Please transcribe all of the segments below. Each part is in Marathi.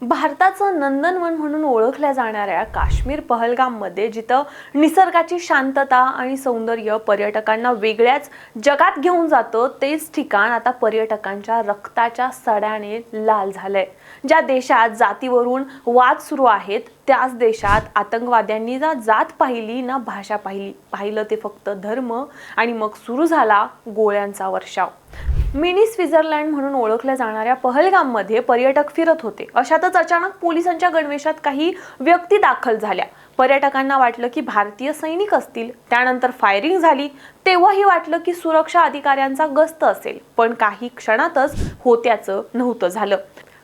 भारताचं नंदनवन म्हणून ओळखल्या जाणाऱ्या काश्मीर पहलगाममध्ये जिथं निसर्गाची शांतता आणि सौंदर्य पर्यटकांना वेगळ्याच जगात घेऊन जातं तेच ठिकाण आता पर्यटकांच्या रक्ताच्या सड्याने लाल झालंय. ज्या देशात जातीवरून वाद सुरू आहेत त्याच देशात आतंकवाद्यांनी ना जात पाहिली ना भाषा पाहिली. पाहिलं ते फक्त धर्म आणि मग सुरू झाला गोळ्यांचा वर्षाव. मिनी स्वित्झर्लंड म्हणून ओळखल्या जाणाऱ्या पहलगाममध्ये पर्यटक फिरत होते. अशातच अचानक पोलिसांच्या गणवेशात काही व्यक्ती दाखल झाल्या. पर्यटकांना वाटलं की भारतीय सैनिक असतील. त्यानंतर फायरिंग झाली. तेव्हाही वाटलं की सुरक्षा अधिकाऱ्यांचा गस्त असेल. पण काही क्षणातच होत्याचं नव्हतं झालं.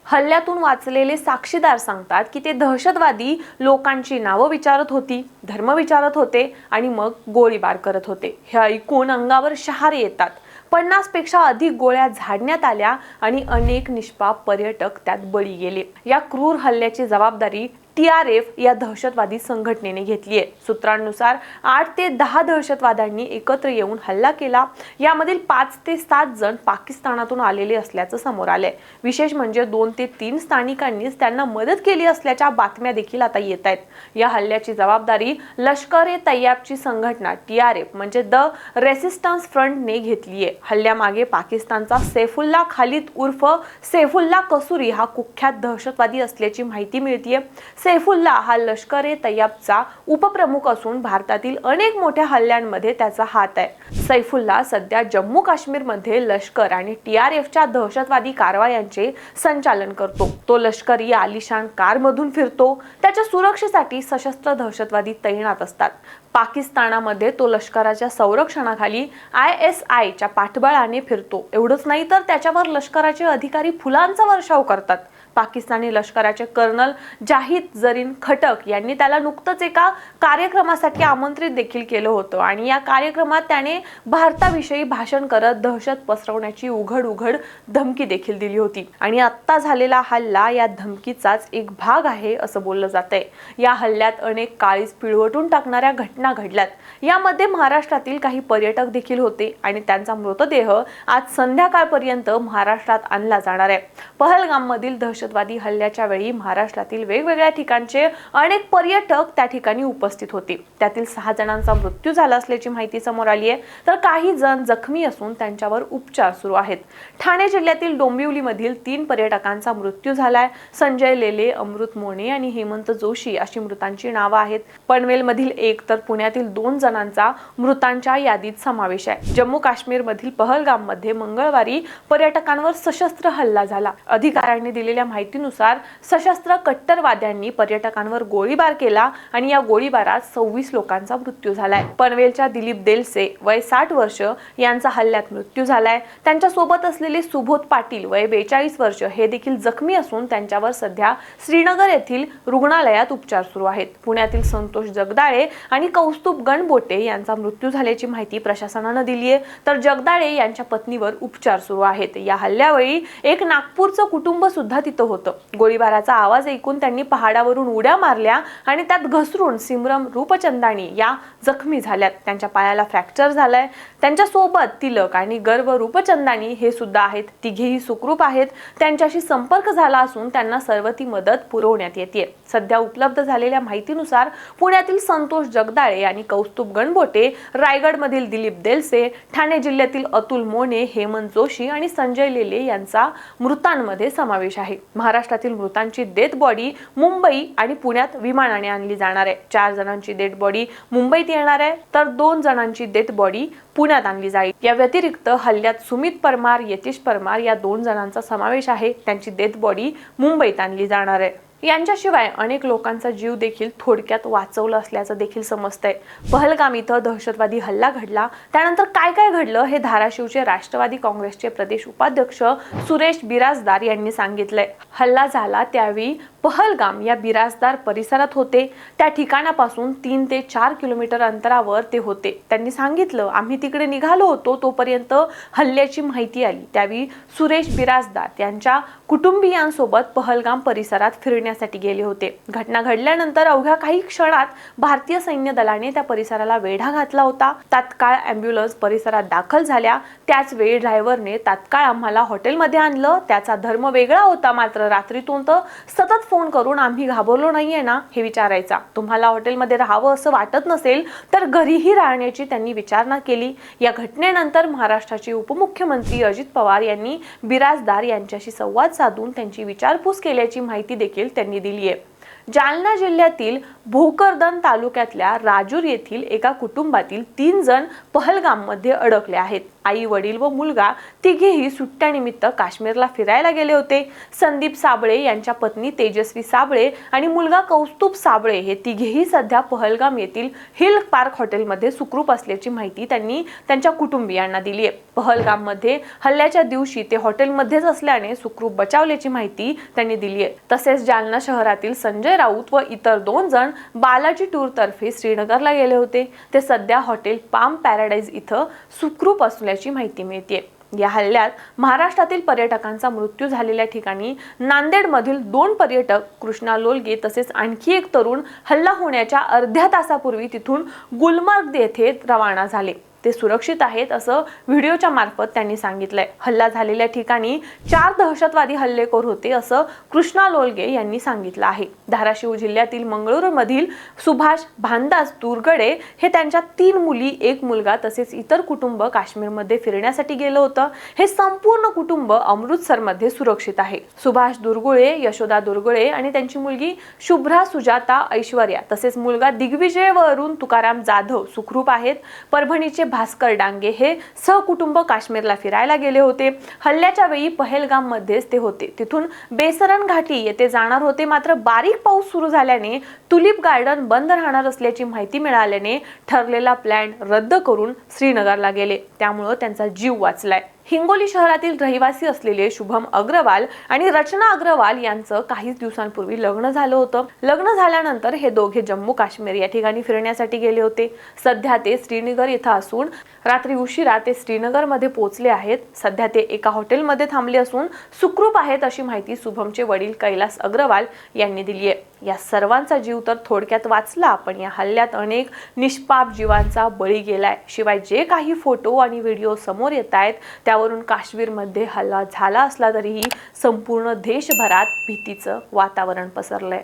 हल्ल्यातून वाचलेले साक्षीदार सांगतात की ते दहशतवादी लोकांची नावं विचारत होती धर्म विचारत होते आणि मग गोळीबार करत होते. हे ऐकून अंगावर शहारे येतात. पन्नासपेक्षा अधिक गोळ्या झाडण्यात आल्या आणि अनेक निष्पाप पर्यटक त्यात बळी गेले. या क्रूर हल्ल्याची जबाबदारी टी आर एफ या दहशतवादी संघटनेने घेतली आहे. सूत्रांनुसार आठ ते दहा दहशतवाद्यांनी एकत्र येऊन हल्ला केला. यामधील पाच ते सात जण पाकिस्तानातून आलेले असल्याचं समोर आलंय. विशेष म्हणजे दोन ते तीन स्थानिकांनीच त्यांना मदत केली असल्याच्या बातम्या देखील आता येत आहेत. या हल्ल्याची जबाबदारी लष्कर ए तय्याबची संघटना टी आर एफ म्हणजे द रेसिस्टन्स फ्रंटने घेतली आहे. हल्ल्यामागे पाकिस्तानचा सैफुल्ला खालिद उर्फ सैफुल्ला कसुरी हा कुख्यात दहशतवादी असल्याची माहिती मिळतीये. सैफुल्ला हा लष्कर ए तय्यबचा उपप्रमुख असून भारतातील अनेक मोठ्या हल्ल्यांमध्ये त्याचा हात आहे. सैफुल्ला सध्या जम्मू काश्मीरमध्ये लष्कर आणि टी आर एफच्या दहशतवादी कारवायांचे संचालन करतो. तो लष्करी आलिशान कारमधून फिरतो. त्याच्या सुरक्षेसाठी सशस्त्र दहशतवादी तैनात असतात. पाकिस्तानामध्ये तो लष्कराच्या संरक्षणाखाली आय एस आयच्या पाठबळाने फिरतो. एवढंच नाही तर त्याच्यावर लष्कराचे अधिकारी फुलांचा वर्षाव करतात. पाकिस्तानी लष्कराचे कर्नल जाहीद जरीन खटक यांनी त्याला नुकतंच एका कार्यक्रमासाठी आमंत्रित देखील केलं होतं. आणि या कार्यक्रमात त्याने भारताविषयी भाषण करत दहशत पसरवण्याची उघड उघड धमकी देखील दिली होती. आणि आत्ता झालेला हल्ला या धमकीचाच एक भाग आहे असं बोललं जातंय. या हल्ल्यात अनेक काळीज पिळवटून टाकणाऱ्या घटना घडल्यात. यामध्ये महाराष्ट्रातील काही पर्यटक देखील होते आणि त्यांचा मृतदेह आज संध्याकाळपर्यंत महाराष्ट्रात आणला जाणार आहे. पहलगाममधील दहशतवादी हल्ल्याच्या वेळी महाराष्ट्रातील वेगवेगळ्या ठिकाणचे अनेक पर्यटक त्या ठिकाणी उपस्थित होते. त्यातील सहा जणांचा मृत्यू झाला असल्याची माहिती समोर आली आहे. तर काही जण जखमी असून त्यांच्यावर उपचार सुरू आहेत. ठाणे जिल्ह्यातील डोंबिवलीमधील तीन पर्यटकांचा मृत्यू झालाय. संजय लेले अमृत मोने आणि हेमंत जोशी अशी मृतांची नावं आहेत. पनवेलमधील एक तर पुण्यातील दोन जणांचा मृतांच्या यादीत समावेश आहे. जम्मू काश्मीरमधील पहलगाममध्ये मंगळवारी पर्यटकांवर सशस्त्र हल्ला झाला. अधिकाऱ्यांनी दिलेल्या माहितीनुसार सशस्त्र कट्टरवाद्यांनी पर्यटकांवर गोळीबार केला आणि या गोळीबारात सव्वीस लोकांचा मृत्यू झालाय. पनवेलच्या दिलीप देलसे वय साठ वर्ष यांचा हल्ल्यात मृत्यू झालाय. त्यांच्यासोबत असलेले सुबोध पाटील वय बेचाळीस वर्ष हे देखील जखमी असून त्यांच्यावर सध्या श्रीनगर येथील रुग्णालयात उपचार सुरू आहेत. पुण्यातील संतोष जगदाळे आणि कौस्तुभ गणबोटे यांचा मृत्यू झाल्याची माहिती प्रशासनानं दिली आहे. तर जगदाळे यांच्या पत्नीवर उपचार सुरू आहेत. या हल्ल्यावेळी एक नागपूरचं कुटुंब सुद्धा तिथं होतं. गोळीबाराचा आवाज ऐकून त्यांनी पहाडावरून उड्या मारल्या आणि त्यात घसरून सिमरम रूपचंदानी या जखमी झाल्यात. त्यांच्या पायाला फ्रॅक्चर झालाय. त्यांच्यासोबत तिलक आणि गर्व रूपचंदानी हे सुद्धा आहेत. तिघेही सुखरूप आहेत. त्यांच्याशी संपर्क झाला असून त्यांना सर्व ती मदत पुरवण्यात येते सध्या उपलब्ध झालेल्या माहितीनुसार पुण्यातील संतोष जगदाळे आणि कौस्तुभ गणबोटे रायगडमधील दिलीप देलसे ठाणे जिल्ह्यातील अतुल मोने हेमंत जोशी आणि संजय लेले यांचा मृतांमध्ये समावेश आहे. महाराष्ट्रातील मृतांची डेथ बॉडी मुंबई आणि पुण्यात विमानाने आणली जाणार आहे. चार जणांची डेथ बॉडी मुंबईत येणार आहे तर दोन जणांची डेथ बॉडी पुण्यात आणली जाईल. या व्यतिरिक्त हल्ल्यात सुमित परमार यतीश परमार या दोन जणांचा समावेश आहे. त्यांची डेथ बॉडी मुंबईत आणली जाणार आहे. यांच्याशिवाय अनेक लोकांचा जीव देखील थोडक्यात वाचवलं असल्याचं देखील समजतंय. पहलगाम इथं दहशतवादी हल्ला घडला. त्यानंतर काय काय घडलं हे धाराशिवचे राष्ट्रवादी काँग्रेसचे प्रदेश उपाध्यक्ष सुरेश बिराजदार यांनी सांगितलंय. हल्ला झाला त्यावेळी पहलगाम या बिराजदार परिसरात होते. त्या ठिकाणापासून तीन ते चार किलोमीटर अंतरावर ते होते. त्यांनी सांगितलं आम्ही तिकडे निघालो होतो तोपर्यंत हल्ल्याची माहिती आली. त्यावेळी सुरेश बिराजदार यांच्या कुटुंबियांसोबत पहलगाम परिसरात फिरण्यासाठी गेले होते. घटना घडल्यानंतर अवघ्या काही क्षणात भारतीय सैन्य दलाने त्या परिसराला वेढा घातला होता. तात्काळ अँब्युलन्स परिसरात दाखल झाल्या. त्याच वेळी ड्रायव्हरने तात्काळ आम्हाला हॉटेलमध्ये आणलं. त्याचा धर्म वेगळा होता मात्र रात्रीतून तर सतत फोन करून आम्ही घाबरलो नाहीये ना हे विचारायचा. तुम्हाला हॉटेलमध्ये राहावं असं वाटत नसेल तर घरीही राहण्याची त्यांनी विचारणा केली. या घटनेनंतर महाराष्ट्राचे उपमुख्यमंत्री अजित पवार यांनी बिराजदार यांच्याशी संवाद साधून त्यांची विचारपूस केल्याची माहिती देखील त्यांनी दिली आहे जालना जिल्ह्यातील भोकरदन तालुक्यातल्या राजूर येथील एका कुटुंबातील तीन जण पहलगाममध्ये अडकले आहेत. आई वडील व मुलगा तिघेही सुट्ट्यानिमित्त काश्मीरला फिरायला गेले होते. संदीप साबळे यांच्या पत्नी तेजस्वी साबळे आणि मुलगा कौस्तुभ साबळे हे तिघेही सध्या पहलगाम येथील हिल पार्क हॉटेलमध्ये सुखरूप असल्याची माहिती त्यांनी त्यांच्या कुटुंबियांना दिली आहे. पहलगाममध्ये हल्ल्याच्या दिवशी ते हॉटेलमध्येच असल्याने सुखरूप बचावल्याची माहिती त्यांनी दिली आहे. तसेच जालना शहरातील संजय राऊत व इतर दोन जण बालाजी टूरतर्फे श्रीनगरला गेले होते. ते सध्या हॉटेल पाम पॅराडाईज इथं सुखरूप असले असल्याची माहिती मिळते या हल्ल्यात महाराष्ट्रातील पर्यटकांचा मृत्यू झालेल्या ठिकाणी नांदेडमधील दोन पर्यटक कृष्णा लोलगे तसेच आणखी एक तरुण हल्ला होण्याच्या अर्ध्या तासापूर्वी तिथून गुलमर्ग येथे रवाना झाले. ते सुरक्षित आहेत असं व्हिडिओच्या मार्फत त्यांनी सांगितलंय. हल्ला झालेल्या ठिकाणी चार दहशतवादी हल्लेखोर होते असं कृष्णा लोलगे यांनी सांगितलं आहे. धाराशिव जिल्ह्यातील मंगळूरमधील सुभाष भांदास दुर्गडे हे त्यांच्या तीन मुली एक मुलगा तसेच इतर कुटुंब काश्मीरमध्ये फिरण्यासाठी गेलं होतं. हे संपूर्ण कुटुंब अमृतसरमध्ये सुरक्षित आहे. सुभाष दुर्गुळे यशोदा दुर्गुळे आणि त्यांची मुलगी शुभ्रा सुजाता ऐश्वर्या तसेच मुलगा दिग्विजय व अरुण तुकाराम जाधव सुखरूप आहेत. परभणीचे भास्कर डांगे हे सहकुटुंब काश्मीरला फिरायला गेले होते. हल्ल्याच्या वेळी पहेलगाममध्येच ते होते. तिथून बेसरण घाटी येथे जाणार होते. मात्र बारीक पाऊस सुरू झाल्याने तुलिप गार्डन बंद राहणार असल्याची माहिती मिळाल्याने ठरलेला प्लॅन रद्द करून श्रीनगरला गेले. त्यामुळं त्यांचा जीव वाचलाय. हिंगोली शहरातील रहिवासी असलेले शुभम अग्रवाल आणि रचना अग्रवाल यांचं काहीच दिवसांपूर्वी लग्न झालं होतं. लग्न झाल्यानंतर हे दोघे जम्मू काश्मीर या ठिकाणी फिरण्यासाठी गेले होते. सध्या ते श्रीनगर इथं असून रात्री उशिरा ते श्रीनगरमध्ये पोहोचले आहेत. सध्या ते एका हॉटेलमध्ये थांबले असून सुखरूप आहेत अशी माहिती शुभमचे वडील कैलास अग्रवाल यांनी दिली आहे. या सर्वांचा जीव तर थोडक्यात वाचला पण या हल्ल्यात अनेक निष्पाप जीवांचा बळी गेलाय. शिवाय जे काही फोटो आणि व्हिडिओ समोर येत आहेत त्यावरून काश्मीरमध्ये हल्ला झाला असला तरीही संपूर्ण देशभरात भीतीचं वातावरण पसरलंय.